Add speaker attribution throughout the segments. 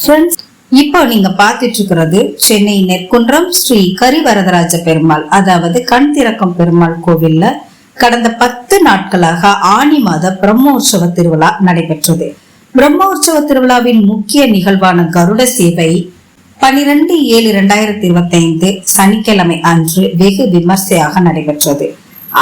Speaker 1: Friends இப்போ நீங்க பார்த்துட்டு இருக்கிறது சென்னை நெற்குன்றம் ஸ்ரீ கரிவரதராஜ பெருமாள் அதாவது கண் திறக்கம் பெருமாள் கோவில்ல கடந்த பத்து நாட்களாக ஆனி மாத பிரம்மோற்சவ திருவிழா நடைபெற்றது. பிரம்மோற்சவ திருவிழாவின் முக்கிய நிகழ்வான கருட சேவை பனிரெண்டு ஏழு இரண்டாயிரத்தி இருபத்தி ஐந்து சனிக்கிழமை அன்று வெகு விமர்சையாக நடைபெற்றது.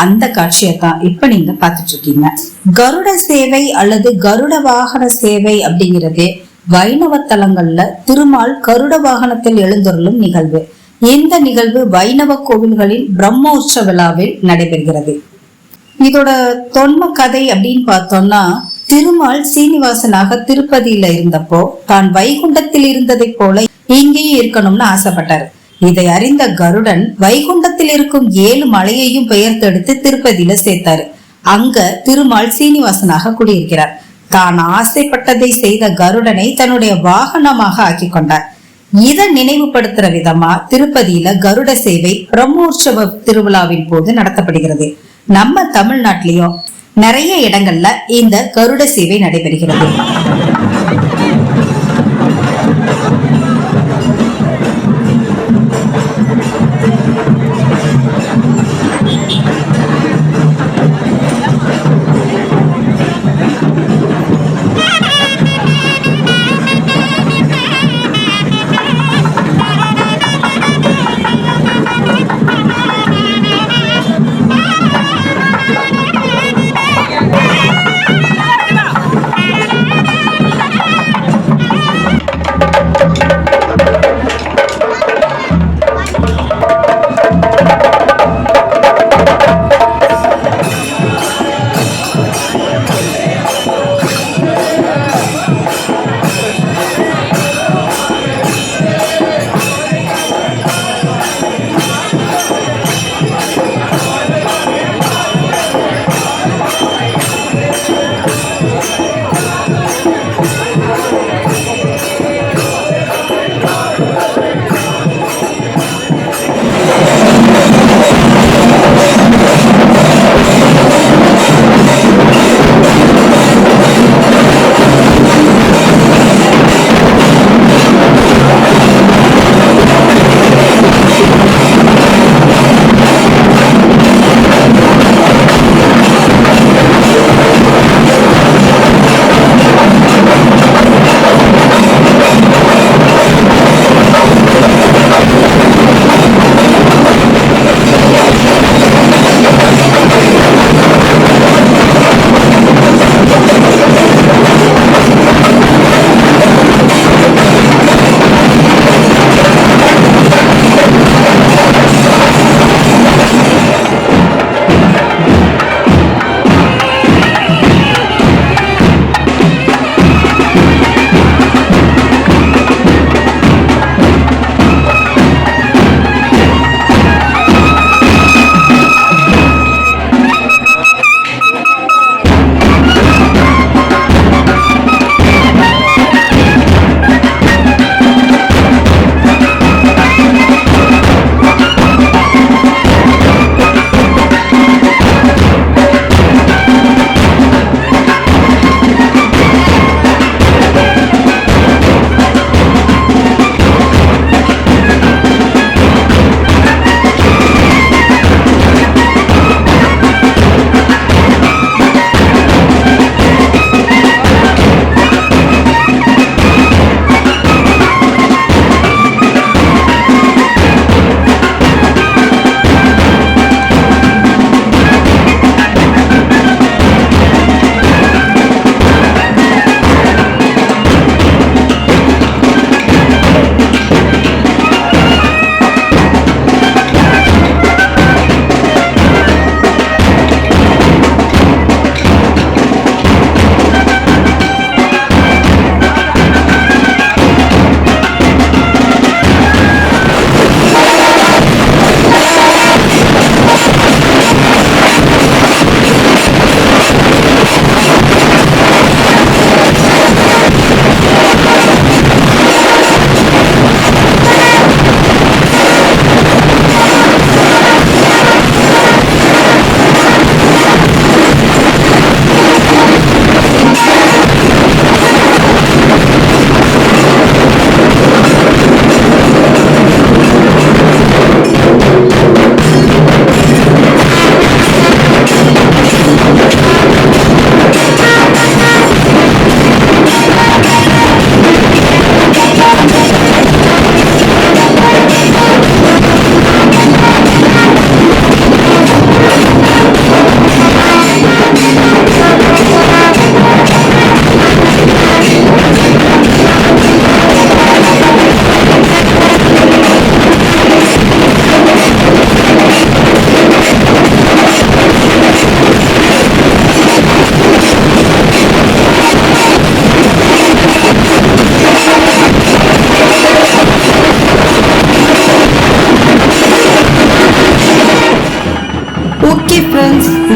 Speaker 1: அந்த காட்சியை தான் இப்ப நீங்க பார்த்துட்டு இருக்கீங்க கருட சேவை அல்லது கருட வாகன சேவை அப்படிங்கிறது வைணவ தலங்கள்ல திருமால் கருட வாகனத்தில் எழுந்தருளும் நிகழ்வு. இந்த நிகழ்வு வைணவ கோவில்களின் பிரம்மோற்சவ விழாவில் நடைபெறுகிறது. இதோட தொன்ம கதை அப்படின்னு பார்த்தோம்னா திருமால் சீனிவாசனாக திருப்பதியில இருந்தப்போ தான் வைகுண்டத்தில் இருந்ததைப் போல இங்கேயும் இருக்கணும்னு ஆசைப்பட்டார். இதை அறிந்த கருடன் வைகுண்டத்தில் இருக்கும் ஏழு மலையையும் பெயர்த்தெடுத்து திருப்பதியில சேர்த்தாரு. அங்க திருமால் சீனிவாசனாக குடியிருக்கிறார். தான் ஆசைப்பட்டதை செய்த கருடனை தன்னுடைய வாகனமாக ஆக்கி கொண்டார் இதை நினைவுபடுத்துற விதமா திருப்பதியில கருட சேவை பிரம்மோற்சவ திருவிழாவின் போது நடத்தப்படுகிறது. நம்ம தமிழ்நாட்டிலையும் நிறைய இடங்கள்ல இந்த கருட சேவை நடைபெறுகிறது.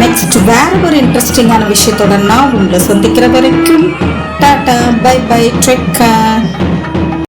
Speaker 1: நெக்ஸ்ட் வேற ஒரு இன்ட்ரெஸ்டிங்கான விஷயத்தோட நான் உங்களை சந்திக்கிற வரைக்கும் டாடா பை பை ட்ரெக்கா